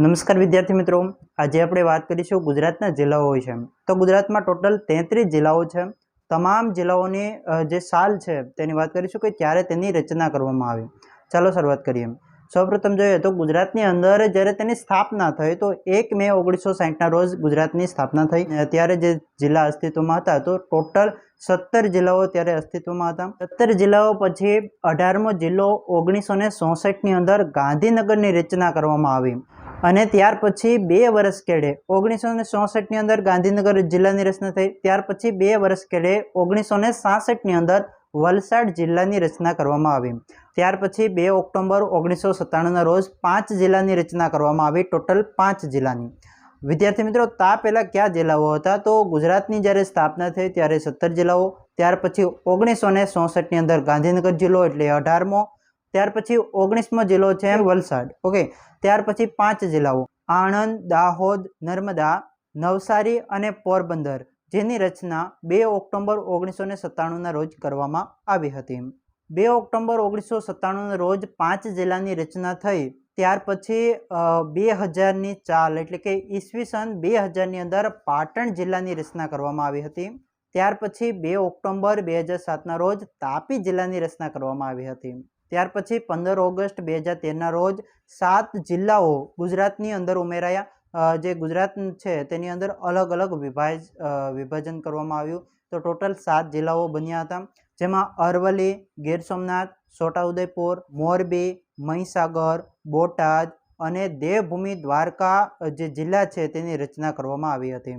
નમસ્કાર વિદ્યાર્થી મિત્રો. આજે આપણે વાત કરીશું ગુજરાતના જિલ્લાઓ વિશે. તો ગુજરાતમાં ટોટલ તેત્રીસ જિલ્લાઓ છે. તમામ જિલ્લાઓની જે સાલ છે, તેની વાત કરીશું કે ત્યારે તેની રચના કરવામાં આવી. ચાલો શરૂઆત કરીએ. સૌપ્રથમ જોઈએ તો ગુજરાતની અંદર જ્યારે તેની સ્થાપના થઈ, તો એક મે ઓગણીસો સાહીઠના રોજ ગુજરાતની સ્થાપના થઈ. ત્યારે જે જિલ્લા અસ્તિત્વમાં હતા, તો ટોટલ સત્તર જિલ્લાઓ ત્યારે અસ્તિત્વમાં હતા. સત્તર જિલ્લાઓ પછી અઢારમો જિલ્લો ઓગણીસો ને ચોસઠની અંદર ગાંધીનગરની રચના કરવામાં આવી. અને ત્યાર પછી બે વર્ષ કેડે ઓગણીસો ને ચોસઠની અંદર ગાંધીનગર જિલ્લાની રચના થઈ. ત્યાર પછી બે વર્ષ કેડે ઓગણીસો ને સાસઠની અંદર વલસાડ જિલ્લાની રચના કરવામાં આવી. ત્યાર પછી બે ઓક્ટોબર ઓગણીસો સત્તાણુંના રોજ પાંચ જિલ્લાની રચના કરવામાં આવી, ટોટલ પાંચ જિલ્લાની. વિદ્યાર્થી મિત્રો, તા પહેલાં કયા જિલ્લાઓ હતા? તો ગુજરાતની જ્યારે સ્થાપના થઈ ત્યારે સત્તર જિલ્લાઓ. ત્યાર પછી ઓગણીસો ને ચોસઠની અંદર ગાંધીનગર જિલ્લો એટલે અઢારમો ત્યાર પછી ઓગણીસમો જિલ્લો છે વલસાડ. ઓકે, ત્યાર પછી પાંચ જિલ્લાઓ. આણંદ, દાહોદ, નર્મદા, નવસારી અને પોરબંદર, જેની રચના બે ઓક્ટોબર ઓગણીસો ને સત્તાણુંના રોજ કરવામાં આવી હતી. બે ઓક્ટોબર ઓગણીસો સત્તાણુંના રોજ પાંચ જિલ્લાની રચના થઈ. ત્યાર પછી બે હજારની ચાલ એટલે કે ઈસવીસન બે હજારની અંદર પાટણ જિલ્લાની રચના કરવામાં આવી હતી. ત્યાર પછી બે ઓક્ટોબર બે હજાર સાતના રોજ તાપી જિલ્લાની રચના કરવામાં આવી હતી. ત્યાર પછી પંદર ઓગસ્ટ બે હજાર તેરના રોજ સાત જિલ્લાઓ ગુજરાતની અંદર ઉમેરાયા. જે ગુજરાત છે તેની અંદર અલગ અલગ વિભાજ વિભાજન કરવામાં આવ્યું. તો ટોટલ સાત જિલ્લાઓ બન્યા હતા. જેમાં અરવલ્લી, ગીર સોમનાથ, છોટાઉદેપુર, મોરબી, મહીસાગર, બોટાદ અને દેવભૂમિ દ્વારકા જે જિલ્લા છે તેની રચના કરવામાં આવી હતી.